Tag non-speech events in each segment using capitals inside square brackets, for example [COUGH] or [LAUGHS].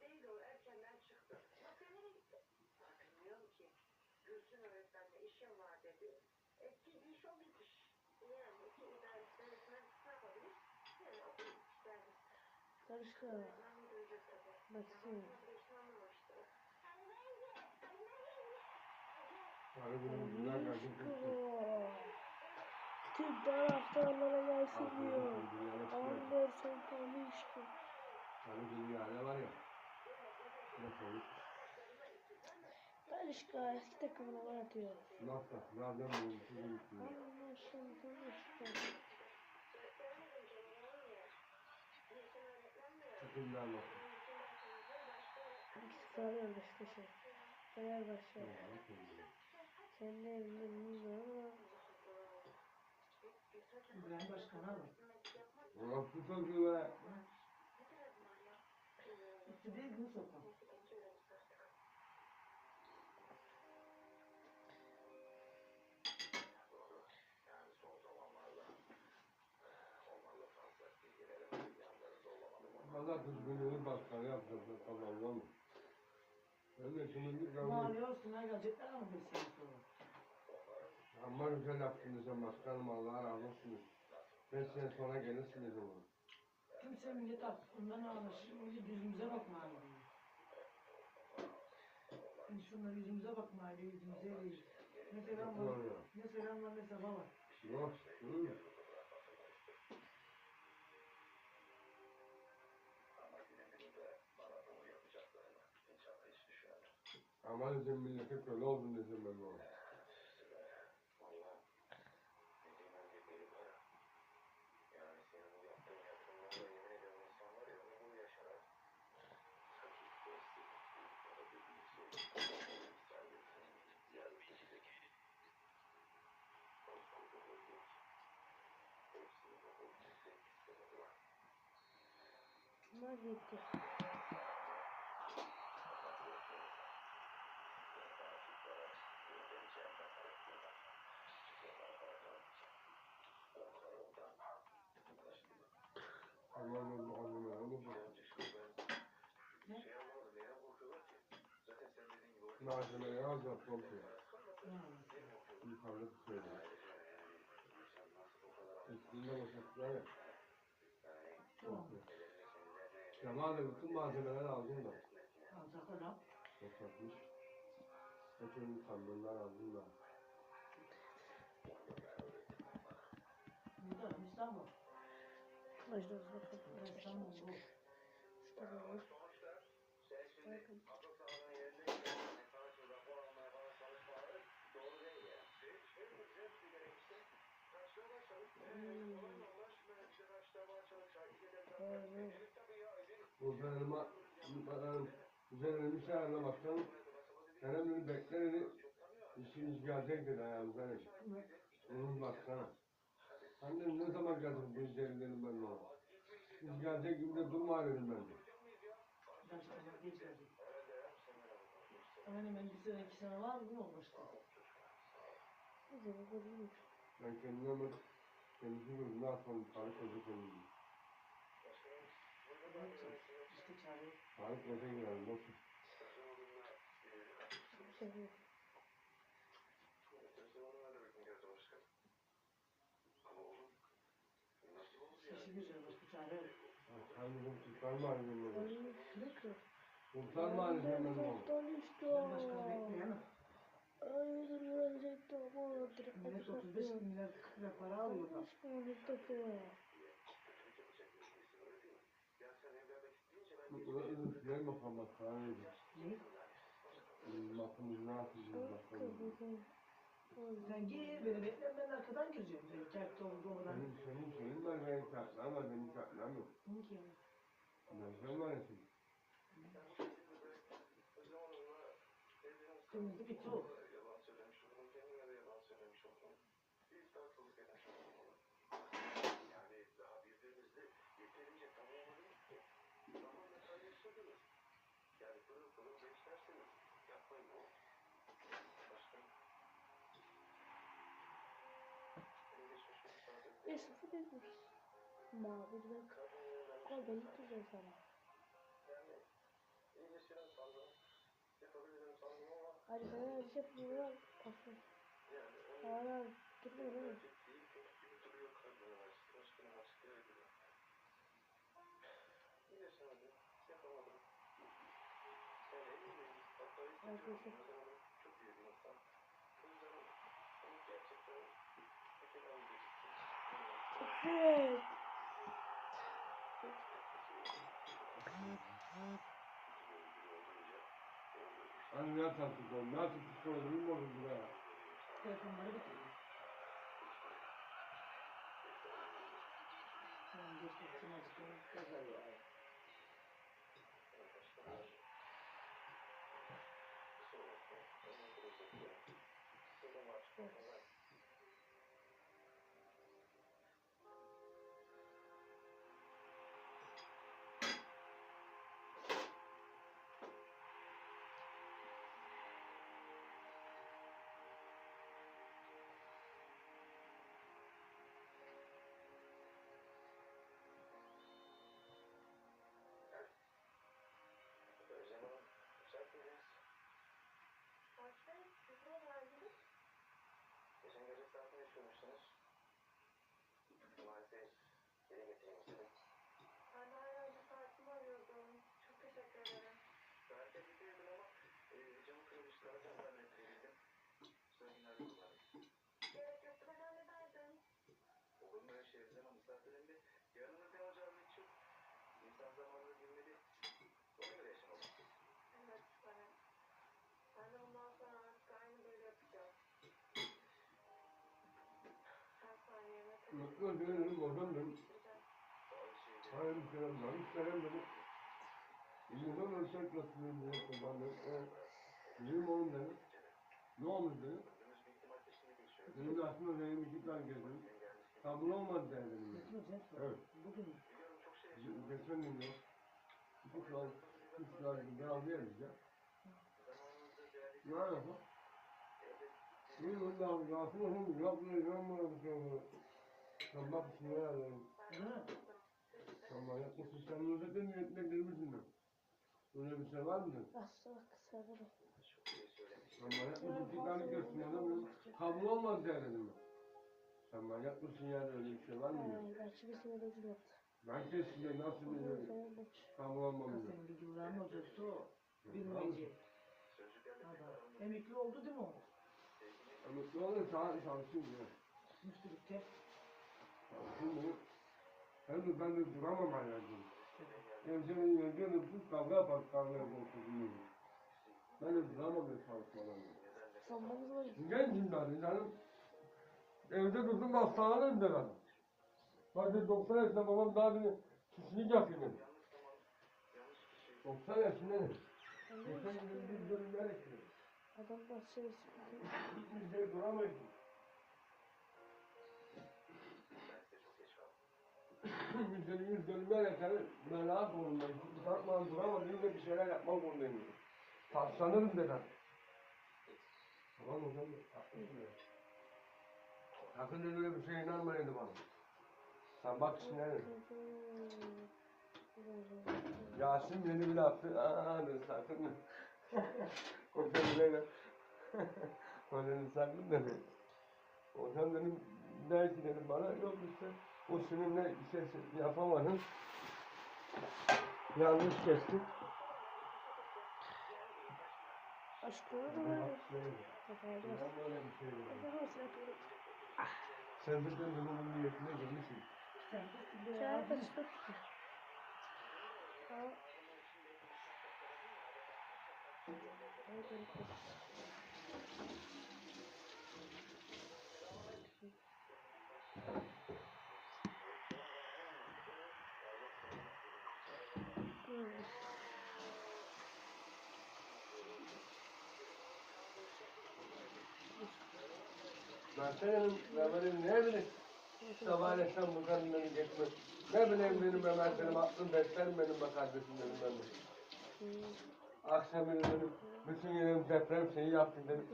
değil o erkenden çıktı. Nasıl nereye gitti? Bilmiyorum ki. Gülsün öğretmenle işim var dedi. E, ki iş o bitiş. Yani iki idaresi öğretmen yapabilir? Yani. Karıştı. Hiç anlamamıştı. Sarı benim güzel kardeşim. Tüm taraftarlara gelsin diyor. dünyada. Anderson. Sarı benim yerde var ya. Talişka eski takımına atıyor. Nasıl? Nereden buldun? Anderson Talişka. Çıkın bak. İkisi sarıyor Beşiktaş'a. Fenerbahçe. Kendi evinde bilmiyorum ama İbrahim Başkan'a mı? Orası be. Üstü değil gün sokak. Düzgünlüğü başkanı yapacaksın kazanma mı? Ben de şimdi bir kavga Mahalle üstüne gelecekler ama bir sene sonra. Amma güzel yaptınız ya başkanım Allah razı olsun. Beş sene sonra gelirsiniz ama. Kimse millet aklından anlaşır. Millet yüzümüze bakmayalım. Şimdi şunlar yüzümüze bakmayalım, yüzümüze değil. Ne selam var, ne selam var, ne sabah var. Yok. Hı. Ama dedim millete köle oldun dedim ben ona. bunlar gitti. Allah'ım bu anneme olur mu? Malzemeyi alacağız komple. Yukarıda tutuyorlar. Üstünde boşalttılar ya. Tamam. Zamanında bütün malzemeleri aldım da. Alacak adam. Boşaltmış. Hepsinin sandığından aldım da. Burada İstanbul. İstanbul bu. Şurada da var. Bakın. Evet. Uzanıma, bakalım, üzerine bir çağırına bakalım. Senem beni bekle dedi. İşiniz gelecek dedi ayağımıza. Onun baksana. Annem ne zaman gelecek bu işleri dedim ben ona. Siz gelecek gibi de durma dedim ben de. Bir sene, iki sene var mı? Olmuştu? Ben kendime bak, kendisi gözüne atmadım. Tarık Hoca kendimi. İşte çare. Tarık Hoca girelim, boş ver. Bir şey yok. İşi güzel, başka çare yok. Sen bizim Sultan Mahallesi'nin Ay, beni. ne kız? Sultan Mahallesi'nin benim oğlum. Talişka. Başkanı bekliyor direkt Millet 35 bin milyar 40 lira para alıyor bak. Talişka millet topu. Gel إذا في يوم محمد خالد Bakımından bakalım. Sen gir beni bekle ben arkadan gireceğim. Sen kert olmadan. Senin senin şeyin var benim kartlarım var benim kartlarım yok. Hangi yani? Ben sen var esin. Temizlik et oğlum. 1 0 1 Mavi ve kol beni tutuyor sana. Hadi sana bir şey yapıyorlar. Pasın. Hala gitmiyor değil mi? Arkadaşlar. Evet. Hani ne tatlı oldu, nasıl psikolojim bozuldu ya. Telefonları bitirdim. Tamam geçti. Kim acıkıyor? Kazar ya. Değilim, oradan şeyleri Hayır kere var, hiç selam dedim. Yüzünden ölçek nasıl diye ben de, e, bizim oğlum dedim. Ne olmuş geçiyor. Benim de aslında benim iki tane gezdim. Kabul olmadı sor. Evet. Bugün. Geçen gün de, iki saat, üç saat daha veririz ya. Ne yapalım? Bir bundan gafil olun, yapmayın, yapmayın, yapmayın. Sen bak şimdi ya, Değil mi? sen özetlen niyetine girmişsin de. Öyle bir şey var mı? Asla kısa da. çok şey söylemiş. Sen manyak mısın, çıkarını görsün ya da böyle. Kabul olmaz der dedim ben. Sen manyak mısın ya, öyle bir şey var mı? Ay, belki bir rezil yaptı. Ben nasıl bir boş. kabul diyor. Senin bir güven hocası o. Bilmeyecek. Emekli oldu değil mi o? Emekli olur, sağ çalışsın diyor. Müftülükte. Hem de ben de duramam hayatım. Evcenin evcenin tut kavga yapar, kavga yapar, kızım Ben de duramam. Sanmamız var. Gencim ben canım. Evde durdum hastanede de ben. Sadece 90 yaşında babam daha beni kişilik beni. 90 yaşındayım. Geçen gün bir bölümler ekliyor. Adam bahçeye sıkıntı. Hiçbir şey duramayız. Yüzde yüz bölümler ekler, merak zorundayım. Çünkü takmadan duramadım ve bir şeyler yapmak zorundayım. dedim. Taşlanırım dedim. Tamam hocam. Sakın dedi öyle bir şeye inanma dedi bana. Sen bak şimdi dedi. Yasin beni bile attı. Aa dedi sakın. Hocam böyle. Hocam sakın dedi. Hocam dedim belki dedim bana yok işte o seninle şey yapamadın. Yanlış kestin. Aşkına da böyle. Şey. Sen de bunun niyetine girmişsin. Sen de Sen ya. kaçta? Ha. Evet, evet, evet. Hmm. Ben senin, ben benim ne bileyim. Sabahletten bu kadınları geçmek. Ne bileyim benim Ömer benim aklım beslerim benim be kardeşim dedim ben de. Akşam benim dedim, bütün yerim deprem şeyi yaptım dedim.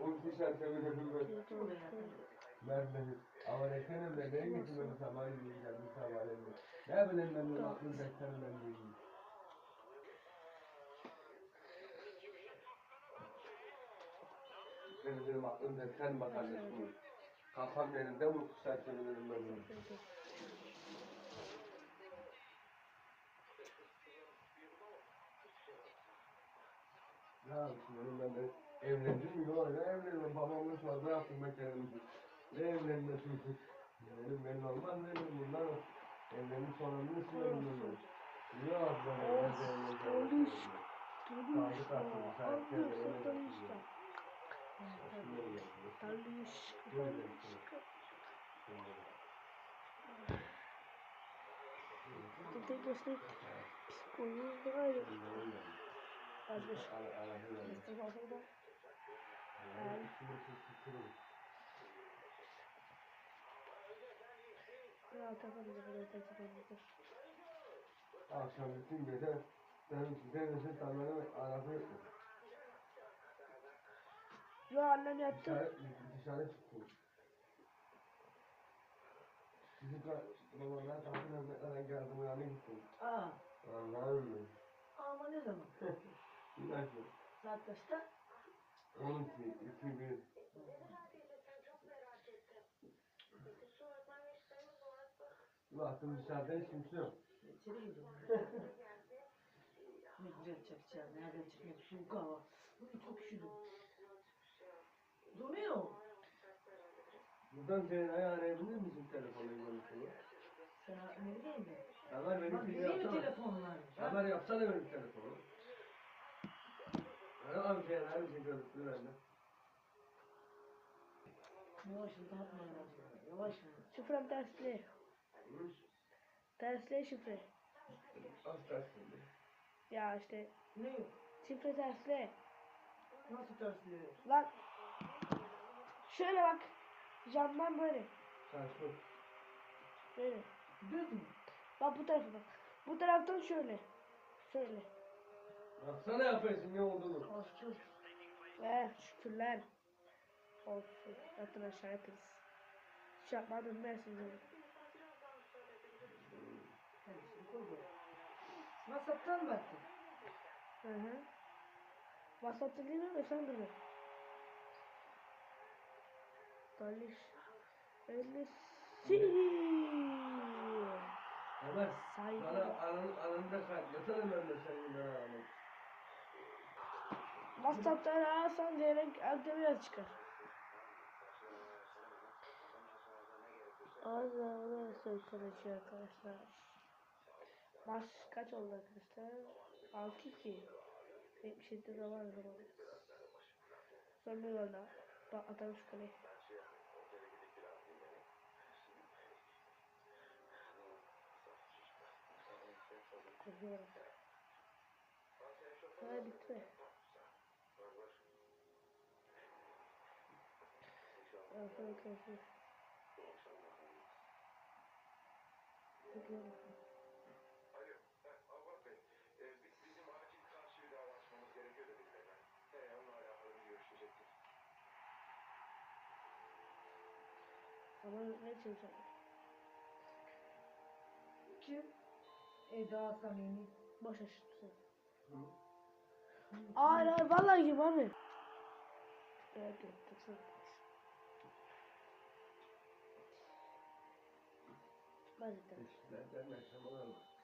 Uyku sersemi dedim böyle. Ben dedim, neye gittim böyle sabah yiyeceğim, bir sabahleyin. Ne bileyim ben benim aklım beslerim ben de yiyeyim. Benim aklımda sen bak kardeşim. Kafam yerinde uyku serserilerim ben bunu. Ya şimdi ben de evlendim mi? Yok ne evlendim? Babamla sonra ne yaptım ben kendimi? Ne evlenmesi? Benim benim olmaz benim bunlar ne istiyorum ben? Yok ben evlendim. Dolu iş. Dolu Kaldı iş. kaldı. Sen kendine Dolu iş. bak. Dolu iş. Dolu iş. Burada gösterip psikoloji var ya. Ya tamam da böyle tecrübelidir. Akşam bütün gece sen denizin tamamen ettim. Yo annem yattı. Dışarı, dışarı çıktım. Çocuklar babalar kapının kadar geldim uyanı gittim. Aa. Anladın mı? Ama ne zaman? [LAUGHS] Nasıl? Saat kaçta? 12, 2, 1. Baktım dışarıda hiç kimse yok. İçeri gidiyorum. [LAUGHS] ne güzel çekeceğim. Nereden çekmek? Soğuk hava. Bugün çok üşüdüm. Donuyor. Buradan ayağını arayabilir misin telefonla konuşuyor? Sen ne bileyim mi? Benim Bak bir benim mi yapsana. telefonlar? Ömer yapsana benim telefonu. Ne abi her şey görüntülü bende. Yavaş dağıtma ya. Yavaş mı? Şifrem tersli. Hı? Tersli şifre. Az tersinde. Ya işte Ne şifre tersli. Nasıl tersliyor? Lan. Şöyle bak. Camdan böyle. Saçma. Böyle. Düz mü? Bak bu tarafa bak. Bu taraftan şöyle. Şöyle. Baksana yapıyorsun ne olduğunu. Aşçı. Eh şükürler. Olsun. Yatın aşağı yatırız. Hiç yapmadım ben size. WhatsApp'tan mı baktın? Hı hı. WhatsApp'ta değil mi? Sen de Daliş. Öylesi. Ömer Saygı. bana anın, anında kaydlasana ben de senin beraber. WhatsApp'tan ararsan direkt biraz çıkar. Allah konuşuyor arkadaşlar. Maç kaç oldu arkadaşlar? 6-2. 77 zaman zaman. Sonra yolla. Bak atalım şu kaleyi. Koyuyorum. Ha bitti. Aferin konuşuyor. Ama ne çalışacak? Kim? Eda Samimi. Boş şu Hayır hayır vallahi gibi abi. Evet evet. Hadi tamam. Nereden yaşamalar var.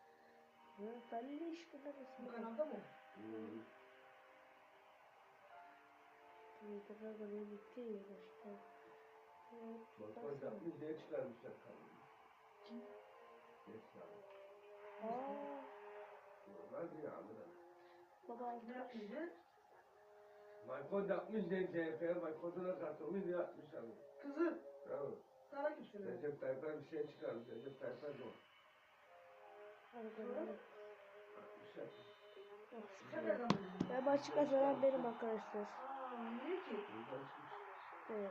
De işte Bu kanalda mı? Hmm. Bir kadar böyle bitti ya bak yapmış diye çıkarmışlar kanını. Kim? Geç kaldı. Aa, Normal bir amına. baba Ne yapmışsın? Michael yapmış diye CHP'ye Michael'ına katılmış diye yapmış abi. Kızı. Bravo. Sana kim söyledi? Recep Tayyip'e bir şey çıkarmış. Recep Tayyip'e de o. Buldun? Ben başka kazanan benim arkadaşlar. Aa, niye ki? Evet.